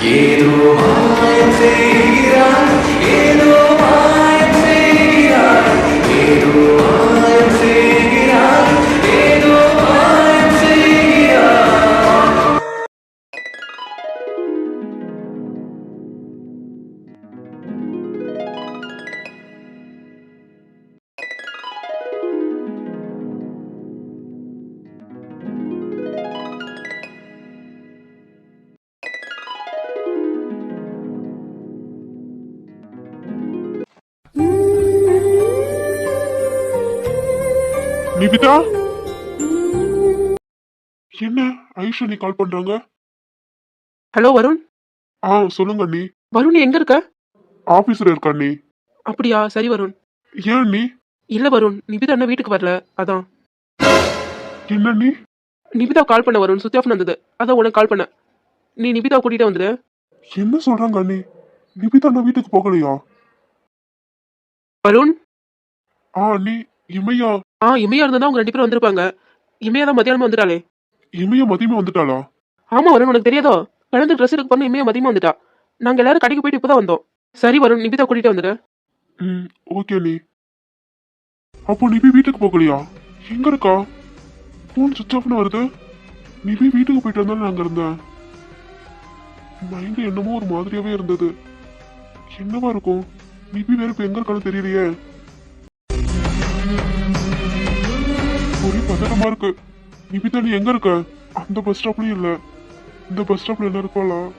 Jedru Mai te Nivitha? என்ன ஐஸ்வனி கால் பண்றாங்க? Hello Varun. ஆ சொல்லுங்க அண்ணி. வருண் எங்க இருக்க? ஆபீஸ்ல இருக்கா அண்ணி. அப்படியா? சரி வருண். ஏன் அண்ணி? இல்ல வருண். நிபிதா அண்ணா வீட்டுக்கு வரல. அதான். என்ன அண்ணி? நிபிதா கால் பண்ண வருண். சுத்தி ஆஃப் வந்தது அதான் உனக்கு கால் பண்ண. நீ நிபிதா கூட்டிட்டு வந்துடு என்ன சொல்றாங்க அண்ணி? நிவிதா அண்ணா வீட்டுக்கு போகலையா? வருண்? ஆ அண்ணி. இமையா? ஆ இமையா இருந்தா அவங்க ரெண்டு பேரும் வந்திருப்பாங்க. இமையா தான் மத்தியானமா வந்துட்டாளே. இமையா மதியமே வந்துட்டாளா? ஆமா வருண் உனக்கு தெரியாதோ? கலந்து ட்ரெஸ் எடுக்க பண்ண இமையா மதியமா வந்துட்டா. நாங்க எல்லாரும் கடைக்கு போயிட்டு இப்பதான் வந்தோம். சரி வருண் நிபிதா கூட்டிட்டு வந்துடு. ம் ஓகே அண்ணி அப்போ நிபி வீட்டுக்கு போகலையா? எங்க இருக்கா? ஃபோன் சுவிச் ஆஃப்னு வருது. நிபி வீட்டுக்கு போயிட்டு வந்தாலும் நான் அங்க இருந்தேன். மைண்ட் என்னமோ ஒரு மாதிரியாவே இருந்தது. என்னவா இருக்கும்? நிபி வேற இப்ப எங்க இருக்கான்னு தெரியலையே. ஒரே இருக்கு. நிபிதா நீ எங்க இருக்க? அந்த பஸ் ஸ்டாப்லயும் இல்ல. இந்த பஸ் ஸ்டாப்ல என்ன இருக்காளா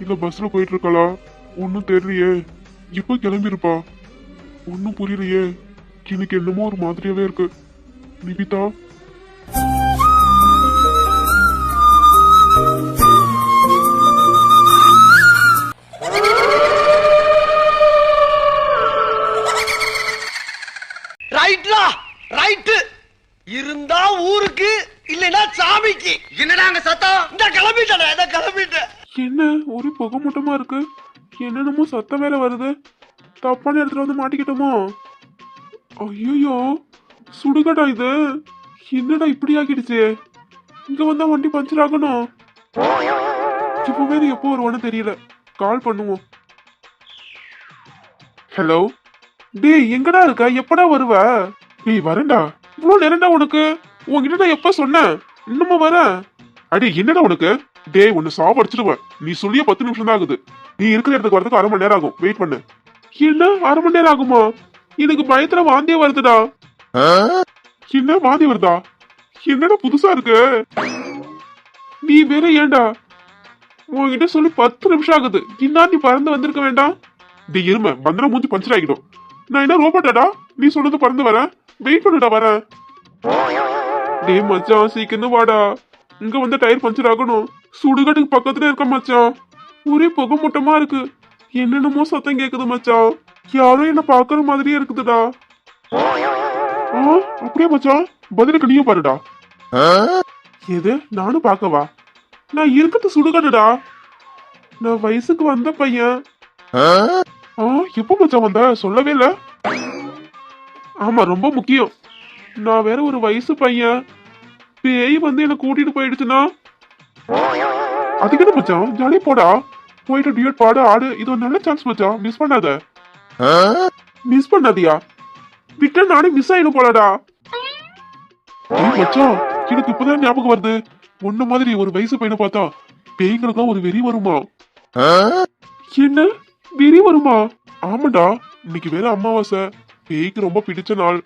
இல்ல பஸ்ல போயிட்டு இருக்காளா? ஒன்னும் தெரியலையே. எப்போ கிளம்பியிருப்பா ஒன்றும் புரியலையே. எனக்கு என்னமோ ஒரு மாதிரியாவே இருக்கு. நிபிதா இருந்தா ஊருக்கு இல்லைன்னா சாமிக்கு. என்னடா அங்க சத்தம்? இந்த கிளம்பிட்டடா இந்த கிளம்பிட்டேன். என்ன ஒரே புகை மூட்டமா இருக்கு? என்னென்னமோ சத்தம் வேற வருது. தப்பான இடத்துல வந்து மாட்டிக்கிட்டோமோ? ஐயோ சுடுகடா இது. என்னடா இப்படி ஆக்கிடுச்சு இங்க வந்தா வண்டி பஞ்சர் ஆகணும். இப்பவே இது எப்போ வருவான்னு தெரியல. கால் பண்ணுவோம். ஹலோ டேய் எங்கடா இருக்க? எப்படா வருவ? டேய் வரேன்டா. இவ்வளோ நேரம்டா உனக்கு? உன்கிட்ட நான் எப்ப சொன்னேன்? இன்னுமா வரேன் அடே என்னடா உனக்கு? டேய் உன்னை சாவடிச்சிடுவேன். நீ சொல்லிய பத்து நிமிஷம் தான் ஆகுது. நீ இருக்கிற இடத்துக்கு வரதுக்கு அரை மணி நேரம் ஆகும். வெயிட் பண்ணு. என்ன? அரை மணி நேரம் ஆகுமா? எனக்கு பயத்துல வாந்தியே வருதுடா. என்ன வாந்தி வருதா? என்னடா புதுசா இருக்கு? நீ வேற ஏன்டா? உன்கிட்ட சொல்லி பத்து நிமிஷம் ஆகுது. இன்னும் நீ பறந்து வந்திருக்க வேண்டாம்? டேய் இரும. பந்தர மூஞ்சி பஞ்சர் ஆகிடும். நான் என்ன ரோபோட்டாடா நீ சொன்னது பறந்து வரேன். வெயிட் பண்ணுடா வரேன் டேய் மச்சான் சீக்கிரம் வாடா. இங்க வந்து டயர் பஞ்சர் ஆகணும். சுடுகாட்டுக்கு பக்கத்துல இருக்க மச்சான். ஒரே புகை மூட்டமா இருக்கு. என்னென்னமோ சத்தம் கேக்குது மச்சான். யாரோ என்ன பாக்குற மாதிரியே இருக்குதுடா. ஆ அப்படியே மச்சான்? பதிலுக்கு நீயும் பாருடா. எது? நானும் பார்க்கவா? நான் இருக்கிறது சுடுகாடுடா. நான் வயசுக்கு வந்த பையன். ஆ எப்போ மச்சான் வந்த? சொல்லவே இல்லை. ஆமா ரொம்ப முக்கியம். நான் வேற ஒரு வயசு பையன். பேய் வந்து என்ன கூட்டிட்டு போயிடுச்சுன்னா? அதுக்கு என்ன மச்சான்? ஜாலியா போடா. போயிட்டு டியூட் பாடு ஆடு. இது ஒரு நல்ல சான்ஸ் மச்சான். மிஸ் பண்ணாத. மிஸ் பண்ணாதியா? விட்டா நானே மிஸ் ஆயிடும் போலடா. மச்சான் எனக்கு இப்பதான் ஞாபகம் வருது. உன்ன மாதிரி ஒரு வயசு பையனை பார்த்தா பேய்களுக்கெல்லாம் ஒரு வெறி வருமா? என்ன? வெறி வருமா? ஆமாடா இன்னைக்கு வேற அமாவாசை. பேய்க்கு ரொம்ப பிடிச்ச நாள்.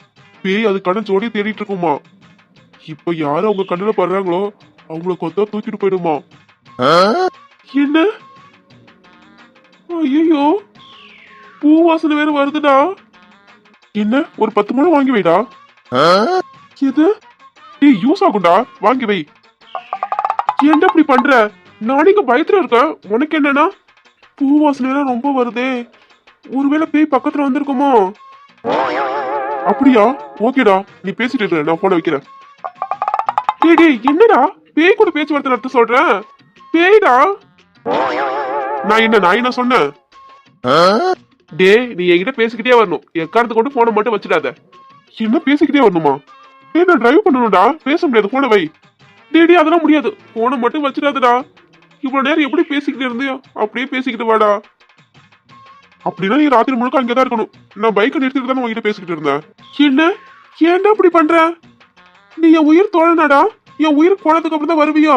பேய் அதுக்கான ஜோடியை தேடிட்டு இருக்குமா? இப்ப யாரு அவங்க கண்ணுல படுறாங்களோ அவங்கள கொத்தா தூக்கிட்டு போயிடுமா? என்ன? ஐயோ பூ வாசனை வேற வருதுடா. என்ன ஒரு பத்து முழம் வாங்கி வைடா? எது? டேய் யூஸ் ஆகும்டா. வாங்கி வை. ஏன்டா இப்படி பண்ற? நாளைக்கு பயத்துல இருக்கேன். உனக்கு என்னன்னா? பூ வாசனை வேற ரொம்ப வருதே. ஒருவேளை பேய் பக்கத்துல வந்திருக்குமோ? அப்படியா? ஓகேடா. நீ பேசிட்டு இரு. நான் போன வைக்கிறேன். டேய் டேய் என்னடா? பேய் கூட பேச்சுவார்த்தை நடத்த சொல்றேன் பேய்டா. நான் என்ன நான் என்ன சொன்னேன்? டேய் நீ என்கிட்ட பேசிக்கிட்டே வரணும். எக்காரத்து கொண்டு போனை மட்டும் வச்சிடாத. என்ன பேசிக்கிட்டே வரணுமா? டேய் நான் டிரைவ் பண்ணணும்டா. பேச முடியாது. போன வை. டேய் டேய் அதெல்லாம் முடியாது. போனை மட்டும் வச்சிடாதடா. இவ்வளவு நேரம் எப்படி பேசிக்கிட்டு இருந்தியோ அப்படியே பேசிக்கிட்டு வாடா. அப்படின்னா நீ ராத்திரி முழுக்க அங்கதான் இருக்கணும். நான் பைக்கை நிறுத்திட்டு தான் உங்ககிட்ட பேசிக்கிட்டு இருந்தேன். என்ன? ஏன்டா இப்படி பண்ற? நீ என் உயிர் தோழனாடா? என் உயிர் போனதுக்கு அப்புறம் தான் வருவியோ?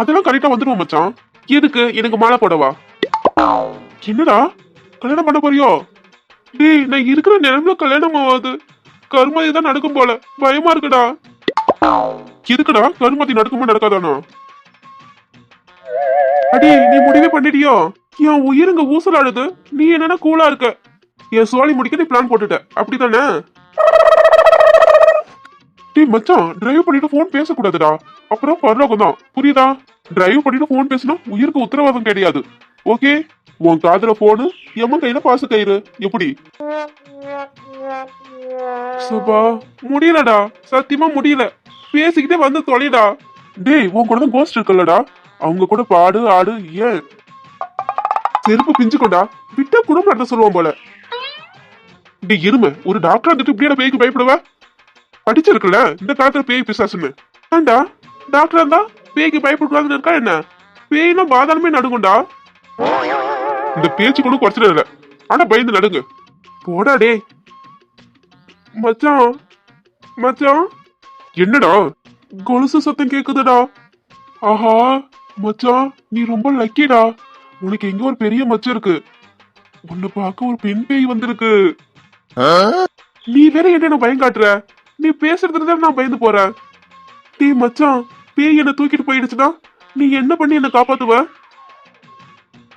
அதெல்லாம் கரெக்டா வந்துடுவோம் மச்சான்? எதுக்கு? எனக்கு மாலை போடவா? என்னடா? கல்யாணம் பண்ண போறியோ? டேய் நான் இருக்கிற நிலமில கல்யாணம் ஆகாது. கருமதி தான் நடக்கும் போல. பயமா இருக்குடா. எதுக்குடா கருமதி நடக்குமா நடக்காதானா? அடி நீ முடிவே பண்ணிட்டியோ? என் உயிருங்க ஊசலாடுது. நீ என்னன்னா கூலா இருக்க. என் சோழி முடிக்க நீ பிளான் போட்டுட்ட. அப்படிதானே டேய் மச்சான் டிரைவ் பண்ணிட்டு ஃபோன் பேசக்கூடாதுடா. அப்புறம் பரலோகம் தான் புரியுதா? டிரைவ் பண்ணிட்டு ஃபோன் பேசினா உயிருக்கு உத்தரவாதம் கிடையாது. ஓகே உன் காதுல போனு எம்மன் கையில பாசு கயிறு. எப்படி? சுபா முடியலடா. சத்தியமா முடியல. பேசிக்கிட்டே வந்து தொலைடா. டேய் உன் கூட தான் கோஸ்ட் இருக்குல்லடா. அவங்க கூட பாடு ஆடு ஏன்? செருப்பு பிஞ்சுக்கொண்டா விட்டா குடும்பம் நடத்த சொல்லுவான் போல. டேய் இருமை ஒரு டாக்டர் வந்துட்டு இப்படியே பேய்க்கு பயப்படுவ? படிச்சிருக்குல்ல இந்த காலத்துல பேய் பிசாசுன்னு. ஏண்டா டாக்டர் இருந்தா பேய்க்கு பயப்படக்கூடாதுன்னு இருக்கா என்ன? பேய்னா பாதாளமே நடுங்கும்டா. இந்த பேச்சு கூட குறைச்சிட இல்ல. ஆனா பயந்து நடுங்க. போடா டே மச்சான் மச்சான். என்னடா? கொலுசு சத்தம் கேக்குதுடா. ஆஹா மச்சான் நீ ரொம்ப லக்கிடா உனக்கு எங்க ஒரு பெரிய மச்சம் இருக்கு. உன்னை பார்க்க ஒரு பெண் பேய் வந்திருக்கு. நீ வேற என்ன பயம் காட்டுற? நீ பேசுறதுல தான் நான் பயந்து போறேன். டேய் மச்சான் பேய் என்ன தூக்கிட்டு போயிடுச்சுன்னா நீ என்ன பண்ணி என்ன காப்பாத்துவ?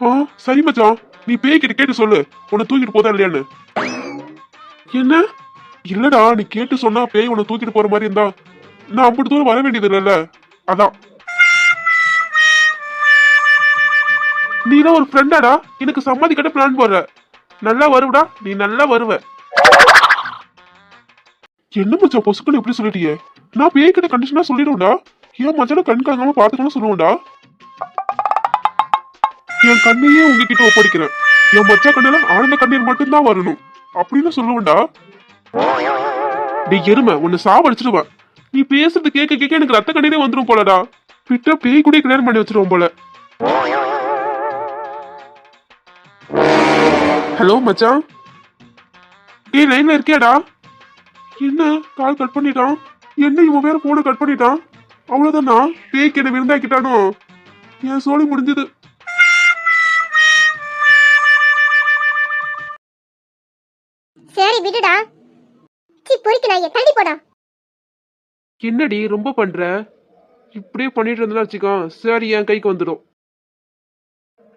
ஆ சரி மச்சான் நீ பேய் கிட்ட கேட்டு சொல்லு. உன்னை தூக்கிட்டு போதா இல்லையான்னு. என்ன? இல்லடா நீ கேட்டு சொன்னா பேய் உன்னை தூக்கிட்டு போற மாதிரி இருந்தா நான் அப்படி தூரம் வர வேண்டியது இல்லைல்ல. அதான். நீலாம் ஒரு ஃப்ரெண்டாடா எனக்கு சம்மதி கட்ட பிளான் போடுற. நல்லா வருவடா. நீ நல்லா வருவ. என்ன மச்சான் பொசுக்கள் எப்படி சொல்லிட்டியே? நான் பேய் கிட்ட கண்டிஷனா சொல்லிடுவேன்டா? ஏன் மச்சான கண் கலங்காம பாத்துக்கணும் சொல்லுவேன்டா? என் கண்ணையே உங்ககிட்ட ஒப்படைக்கிறேன். என் மச்சா கண்ணெல்லாம் ஆனந்த கண்ணீர் மட்டும்தான் வரணும். அப்படின்னு சொல்லுவேன்டா. நீ எருமை உன்னை சாவடிச்சிடுவேன் நீ பேசுறது கேட்க கேட்க எனக்கு ரத்த கண்ணீரே வந்துரும் போலடா. பிட்ட பேய் கூட கல்யாணம் பண்ணி வச்சிருவோம் போல. ஹலோ மச்சான். டேய் லைன்ல இருக்கியாடா? என்ன? கால் கட் பண்ணிட்டான். என்ன இவன் வேற போனை கட் பண்ணிட்டான்? அவ்வளவுதானா? பேய்க்கு என்ன விருந்தாக்கிட்டானோ? என் சோழி முடிஞ்சது. சரி விடுடா. சி பொறுக்கி நான் தள்ளி போடா. என்னடி ரொம்ப பண்ற? இப்படியே பண்ணிட்டு இருந்தா வச்சுக்கோ சரி என் கைக்கு வந்துடும்.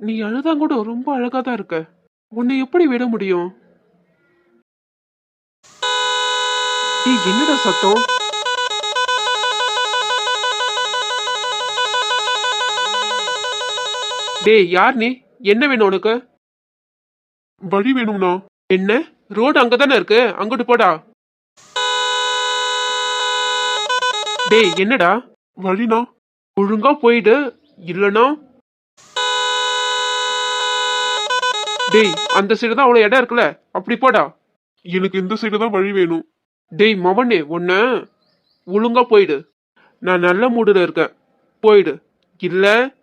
நீ அழுதான் கூட ரொம்ப அழகா தான் இருக்க. உன்னை எப்படி விட முடியும்? ஏய், என்னடா சத்தம்? டேய் யார் நீ? என்ன வேணும் உனக்கு? வழி வேணும்னா? என்ன? ரோடு அங்கதானே இருக்கு. அங்கிட்டு போடா. டேய் என்னடா? வழினா? ஒழுங்கா போயிடு. இல்லனா டேய் அந்த சைடு தான் அவ்வளவு இடம் இருக்குல்ல? அப்படி போடா. எனக்கு இந்த சைடு தான் வழி வேணும். டேய் மவனே உன்ன ஒழுங்கா போயிடு. நான் நல்ல மூடுல இருக்கேன். போயிடு. இல்ல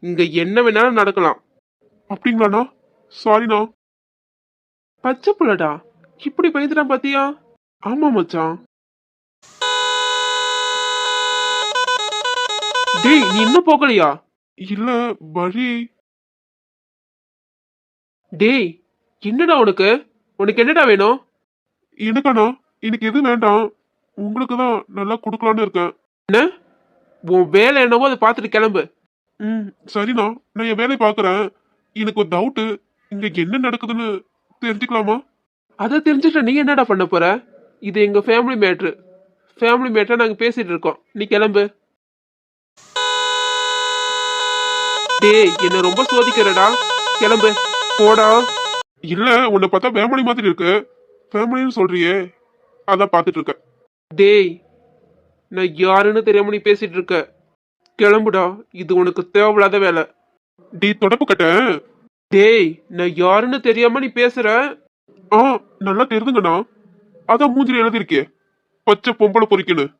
இங்க என்ன வேணாலும் நடக்கலாம். அப்படிங்களாண்ணா? சாரிண்ணா பச்சை புள்ளடா. இப்படி பயந்துட்டான் பாத்தியா? ஆமா மச்சான். டேய் நீ இன்னும் போகலையா? இல்ல வழி டேய் என்னடா உனக்கு? உனக்கு என்னடா வேணும்? எனக்காண்ணா எனக்கு எது வேண்டாம். உங்களுக்கு தான் நல்லா கொடுக்கலான்னு இருக்கேன். என்ன? உன் வேலை என்னவோ அதை பார்த்துட்டு கிளம்பு. ம் சரிண்ணா. நான் என் வேலையை பார்க்குறேன். எனக்கு ஒரு டவுட்டு இங்க என்ன நடக்குதுன்னு தெரிஞ்சுக்கலாமா? அதை தெரிஞ்சுட்டு நீ என்னடா பண்ண போற? இது எங்க ஃபேமிலி மேட்ரு ஃபேமிலி மேட்டரை நாங்க பேசிட்டு இருக்கோம். நீ கிளம்பு. டேய் என்ன ரொம்ப சோதிக்கிறடா. கிளம்பு. போடா. இல்ல உன்னை பார்த்தா ஃபேமிலி மாதிரி இருக்கு. ஃபேமிலின்னு சொல்றியே. அதான் பார்த்துட்டு இருக்கேன். டேய் நான் யாருன்னு தெரியாம நீ பேசிட்டு இருக்க. கிளம்புடா. இது உனக்கு தேவையில்லாத வேலை. டி தொடப்பு கட்டேன் டேய் நான் யாருன்னு தெரியாம நீ பேசுற? ஆ நல்லா தெரிஞ்சுங்கண்ணா. அதான் மூஞ்சில எழுதிருக்கே பச்சை பொம்பளை பொறிக்கணும்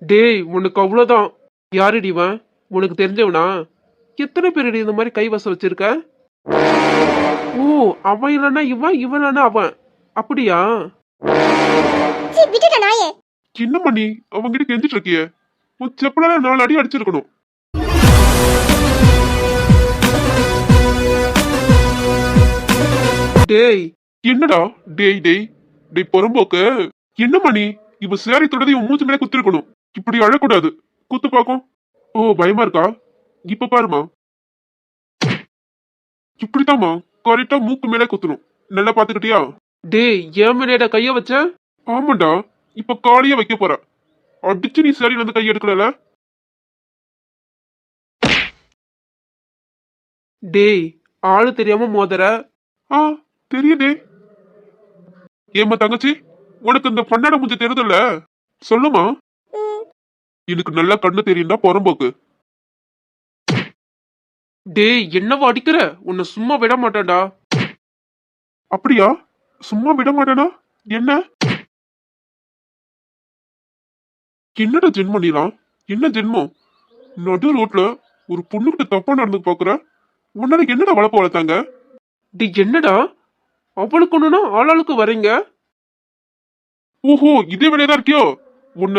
டேய் உனக்கு அவ்வளோதான் யாருடி இவன்? உனக்கு தெரிஞ்சவனா? எத்தனை பேர் இந்த மாதிரி கைவசம் வச்சிருக்க? ஓ அவன் இல்லைன்னா இவன் இவன் அவன். அப்படியா? சீ விட்டுடா நாயே. என்ன பண்ணி அவங்கிட்ட கெஞ்சிட்டு இருக்கியே உன் செப்பலால நாலு அடி அடிச்சிருக்கணும். டேய் என்னடா? டேய் டேய். டேய் பொறம்போக்கு. என்ன மணி இவ சேரி தொடர்ந்து இவன் மூஞ்சி மேலே குத்திருக்கணும். இப்படி அழக்கூடாது. குத்து பாக்கும் ஓ பயமா இருக்கா? இப்ப பாருமா இப்படித்தாம்மா. கரெக்டா மூக்கு மேலே குத்தணும். நல்லா பாத்துக்கிட்டியா டேய் ஏன் மேலேடா கைய வச்ச? ஆமாண்டா. இப்ப காலியா வைக்க போற. அடிச்சு நீ சரியில இருந்து கை எடுக்கல டேய் ஆளு தெரியாம மோதற. ஆ தெரியுதே. ஏம்மா தங்கச்சி உனக்கு இந்த பண்ணாட மூஞ்சி தெரியுதுல்ல? சொல்லுமா எனக்கு நல்லா கண்ணு தெரியும்டா புறம்போக்கு. டேய் என்னவா அடிக்கிற? உன்னை சும்மா விட மாட்டேன்டா. அப்படியா? சும்மா விட மாட்டேனா? என்ன? என்னடா ஜென்மம் நீலாம் என்ன ஜென்மம்? நடு ரோட்ல ஒரு பொண்ணுகிட்ட தப்பா நடந்து பாக்குற? உன்னால என்னடா வளர்ப்பு வளர்த்தாங்க? டேய் என்னடா? அவளுக்கு ஒண்ணுனா ஆளாளுக்கு வரீங்க ஓஹோ இதே வேலையதான் இருக்கியோ? உன்ன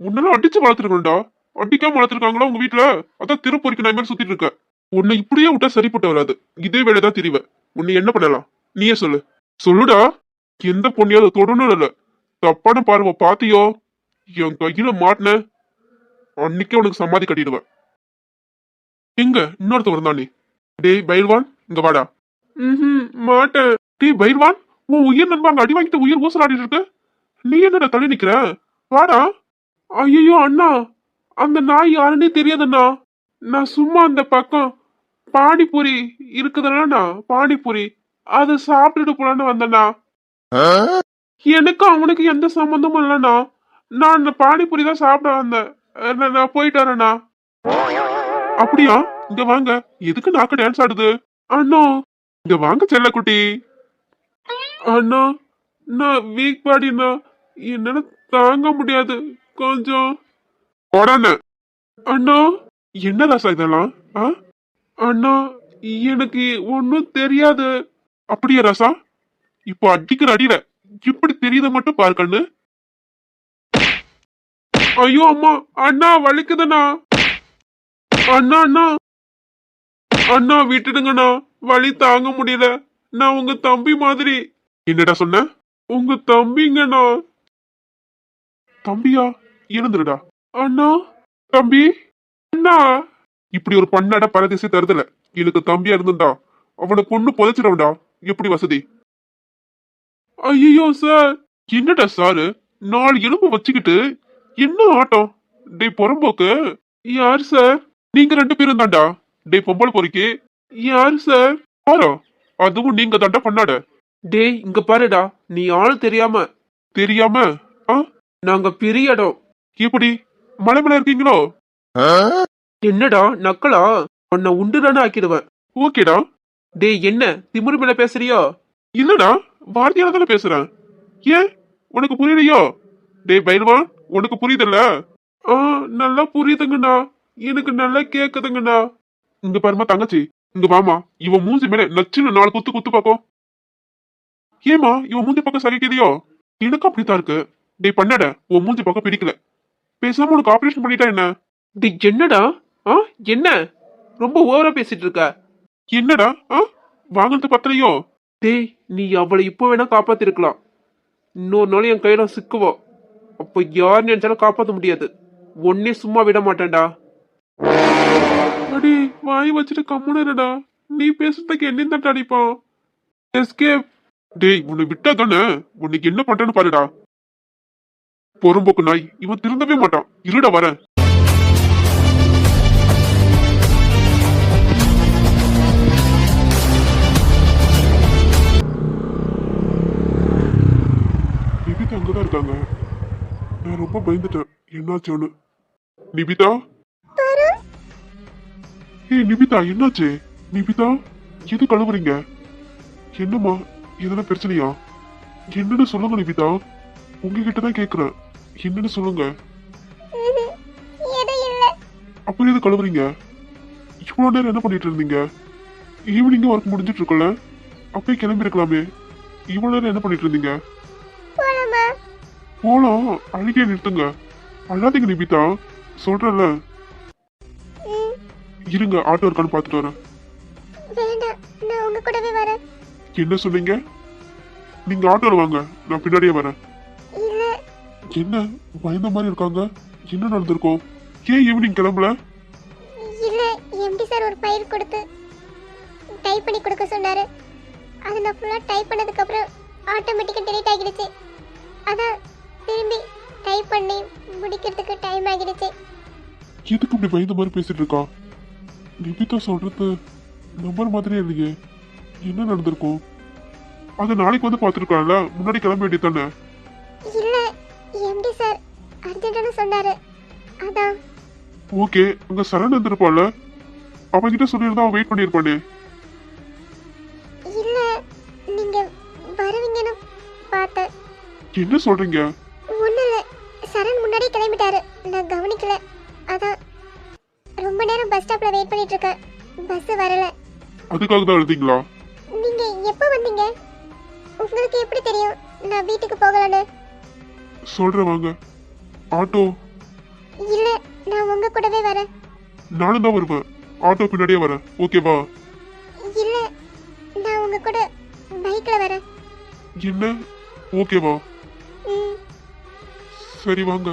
உன்னெல்லாம் அடிச்சு வளர்த்துருக்கணும்டா. அடிக்காம வளர்த்துருக்காங்களா உங்க வீட்டுல அதான் திருப்பொறிக்கு நான் மாதிரி சுத்திட்டு இருக்க. உன்னை இப்படியே விட்டா சரிப்பட்டு வராது. இதே வேலைதான் தெரிவ. உன்னை என்ன பண்ணலாம்? நீயே சொல்லு. சொல்லுடா. எந்த பொண்ணையாவது தொடணும் இல்ல. தப்பான பார்வை பாத்தியோ? என் கையில மாட்டின. அன்னைக்கே உனக்கு சமாதி கட்டிடுவேன் எங்க? இன்னொருத்த வந்தானே நீ. டேய் பைல்வான் இங்க வாடா. ம் மாட்டேன். டேய் பைல்வான் உன் உயிர் நண்பா அங்க அடி வாங்கிட்டு உயிர் ஊசலாடிட்டு இருக்க? நீ என்னடா தள்ளி நிக்கிற? வாடா. ஐயோ அண்ணா. அந்த நாய் யாருன்னே தெரியாதண்ணா. நான் சும்மா அந்த பக்கம் பானிபூரி இருக்குதுல்லண்ணா பானிபூரி. அதை சாப்பிட்டுட்டு போலான்னு வந்தேண்ணா. எனக்கு அவனுக்கு எந்த சம்மந்தமும் இல்லைண்ணா. நான் அந்த பானிபூரி தான் சாப்பிட வந்தேன். நான் போயிட்டு வரேண்ணா. அப்படியா? இங்க வாங்க. எதுக்கு நாக்கு டான்ஸ் ஆடுது? அண்ணா இங்க வாங்க செல்லக்குட்டி. அண்ணா நான் வீக் பாடினா என்னால தாங்க முடியாது. கொஞ்சம் உடனே அண்ணா என்ன ராசா இதெல்லாம்? ஆ? அண்ணா எனக்கு ஒன்னும் தெரியாது. அப்படியா ராசா? இப்போ அடிக்கிற அடியில இப்படி தெரியுத மட்டும் பாரு கண்ணு. ஐயோ அம்மா அண்ணா வலிக்குதுண்ணா. அண்ணா அண்ணா. அண்ணா விட்டுடுங்கண்ணா. வலி தாங்க முடியல. நான் உங்க தம்பி மாதிரி. என்னடா சொன்ன? உங்க தம்பிங்கண்ணா. தம்பியா? எழுந்துருடா. அண்ணா தம்பி. அண்ணா. இப்படி ஒரு பண்ணாட பரதேசி தருதல. எனக்கு தம்பியா இருந்தா அவனை பொண்ணு புதைச்சிடவன்டா. எப்படி வசதி? ஐயோ சார். என்னடா சாரு? நாலு எலும்பு வச்சுக்கிட்டு என்ன ஆட்டம்? டேய் புறம்போக்கு. யார் சார்? நீங்க ரெண்டு பேரும் தாண்டா டேய் பொம்பளை பொறுக்கி. யார் சார்? யாரோ அதுவும் நீங்க தாண்டா பண்ணாட. டேய் இங்க பாருடா. நீ ஆள் தெரியாம. தெரியாம? ஆ? நாங்க பெரிய இடம் எப்படி? மலை மேல இருக்கீங்களோ என்னடா நக்கலா? உன்னை உண்டுதானே ஆக்கிடுவேன். ஓகேடா. டேய் என்ன? திமிரு மேல பேசுறியோ? இல்லடா வார்த்தையால தானே பேசுறேன். ஏன்? உனக்கு புரியலையோ? டேய் பைல்வான் உனக்கு புரியுதுல்ல? ஆ நல்லா புரியுதுங்கண்ணா. எனக்கு நல்லா கேக்குதுங்கண்ணா. இங்க பாருமா தங்கச்சி. இங்க வாமா இவன் மூஞ்சி மேல நச்சுன்னு நாலு குத்து குத்து பாக்கோ ஏமா இவன் மூஞ்சி பக்கம் சகிக்குதியோ எனக்கு அப்படித்தான் இருக்கு. டேய் பண்ணட. உன் மூஞ்சி பக்கம் பிடிக்கல. பேசாம உனக்கு ஆபரேஷன் பண்ணிட்டா என்ன? என்னடா? ஆ என்ன? ரொம்ப ஓவரா பேசிட்டு இருக்க. என்னடா? ஆ வாங்கினது பத்தலையோ டேய் நீ அவளை இப்போ வேணா காப்பாத்திருக்கலாம். இன்னொரு நாள் என் கையில சிக்குவோம் அப்போ யார் நினைச்சாலும் காப்பாத்த முடியாது. ஒன்னே சும்மா விட மாட்டேன்டா. அடி வாய் வச்சுட்டு கம்முன்னு இருடா. நீ பேசுறதுக்கு என்ன தட்டு அடிப்பான் எஸ்கேப் டேய் உன்னை விட்டா தானே? உன்னைக்கு என்ன பண்றேன்னு பாருடா. பொறும்போக்கு நாய் இவன் திருந்தவே மாட்டான். இருடா வரேன். நிபிதா அங்கதான் இருக்காங்க. நான் ரொம்ப பயந்துட்டேன். என்னாச்சுன்னு. நிபிதா ஏய் நிபிதா என்னாச்சு? நிபிதா எது கழுவுறீங்க? என்னம்மா? எதனா பிரச்சனையா? என்னன்னு சொல்லுங்க நிபிதா உங்ககிட்ட தான் கேக்குறேன். என்னன்னு சொல்லுங்க. அப்புறம் எது கழுவுறீங்க இவ்வளோ நேரம் என்ன பண்ணிட்டு இருந்தீங்க? ஈவினிங் ஒர்க் முடிஞ்சிட்டு இருக்குல்ல? அப்படியே கிளம்பி இருக்கலாமே. இவ்வளோ நேரம் என்ன பண்ணிட்டு இருந்தீங்க? போலாமா? அழுகிய நிறுத்துங்க. அழாதீங்க நிபிதா. சொல்றேன்ல. ம். இருங்க ஆட்டோ இருக்கான்னு பார்த்துட்டு வரேன். என்ன சொன்னீங்க? நீங்க ஆட்டோல வாங்க. நான் பின்னாடியே வரேன். என்ன? பயந்த மாதிரி இருக்காங்க. என்ன நடந்திருக்கும் ஏன் ஈவினிங் கிளம்பல? இல்ல எம்டி சார் ஒரு ஃபைல் கொடுத்து டைப் பண்ணி கொடுக்க சொன்னாரு. அதை நான் ஃபுல்லா டைப் பண்ணதுக்கு அப்புறம் ஆட்டோமேட்டிக்கா டெலீட் ஆகிடுச்சு. அதான் திரும்பி டைப் பண்ணி முடிக்கிறதுக்கு டைம் ஆகிடுச்சு. எதுக்கு இப்படி பயந்த மாதிரி பேசிட்டு இருக்கா? நிபிதா சொல்றது நம்பர் மாதிரியே இல்லையே. என்ன நடந்திருக்கும் அது நாளைக்கு வந்து பார்த்துருக்கான்ல முன்னாடி கிளம்ப வேண்டியது தானே சார். அர்ஜென்ட்னு சொன்னாரு. அதான் ஓகே அங்க சரண் இருந்திருப்பான்ல அவன்கிட்ட சொல்லியிருந்தா அவன் வெயிட் பண்ணியிருப்பானே. இல்ல நீங்க வருவீங்கன்னு பார்த்தேன். என்ன சொல்றீங்க? ஒண்ணு இல்ல சரண் முன்னாடியே கிளம்பிட்டாரு. நான் கவனிக்கல. அதான் ரொம்ப நேரம் பஸ் ஸ்டாப்ல வெயிட் பண்ணிட்டு இருக்கேன் பஸ் வரல. அதுக்காக தான் எழுதிங்களா? நீங்க எப்போ வந்தீங்க? உங்களுக்கு எப்படி தெரியும்? நான் வீட்டுக்கு போகலன்னு. சொல்றேன் வாங்க ஆட்டோ. இல்ல நான் உங்க கூடவே வரேன். நானும் தான் வருவேன். ஆட்டோ பின்னாடியே வரேன். ஓகேவா இல்ல நான் உங்க கூட பைக்ல வரேன். என்ன? ஓகேவா ம். சரி வாங்க.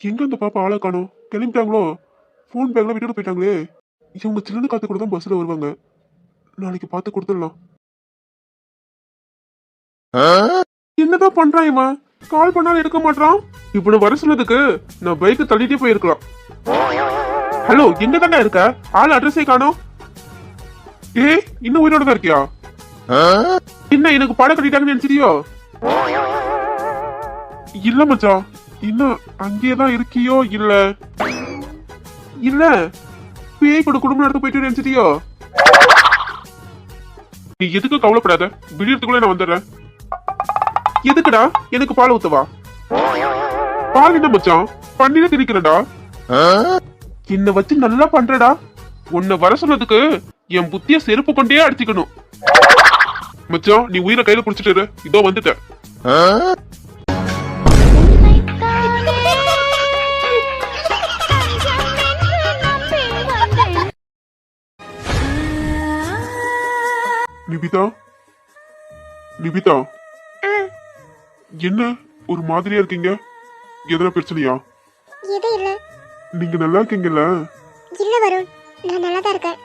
எங்க அந்த பாப்பா ஆளை காணோம்? கிளம்பிட்டாங்களோ? ஃபோன் பேக்ல விட்டுட்டு போயிட்டாங்களே. இவங்க சில்லுன்னு காத்து கூட தான் பஸ்ல வருவாங்க. நாளைக்கு பார்த்து கொடுத்துடலாம். என்னதான் பண்றான் இவன்? கால் பண்ணாலும் எடுக்க மாட்டான் இப்ப நான் வர சொன்னதுக்கு நான் பைக்கை தள்ளிட்டே போயிருக்கலாம். ஹலோ எங்க தானே இருக்க? ஆள் அட்ரஸே காணோம். ஏய் இன்னும் உயிரோட தான் இருக்கியா என்ன எனக்கு படம் கட்டிட்டாங்கன்னு நினைச்சிட்டியோ? இல்ல மச்சான் இன்னும் அங்கேயே தான் இருக்கியோ இல்ல? இல்ல பேய் கூட குடும்பம் நடத்த போயிட்டு நினைச்சிட்டியோ? நீ எதுக்கு கவலைப்படாத விடியறதுக்குள்ள நான் வந்துடுறேன். எதுக்குடா? எனக்கு பால் ஊத்தவா? பால் என்ன மச்சான்? பண்ணில திரிக்கிறடா என்ன வச்சு நல்லா பண்றடா. உன்னை வர சொன்னதுக்கு என் புத்திய செருப்பு கொண்டே அடிச்சுக்கணும். மச்சான் நீ உயிரை கையில குடிச்சிட்டு இரு. இதோ வந்துட்டேன். நிபிதா? நிபிதா? என்ன? ஒரு மாதிரியா இருக்கீங்க? எதனா பிரச்சனையா? எதுவும் இல்ல. நீங்க நல்லா இருக்கீங்கல்ல? இல்ல வருண். நான் நல்லா தான் இருக்கேன்.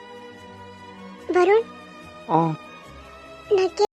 வருண். ஆ. நான் கே-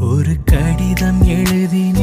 ஒரு கடிதம் எழுதின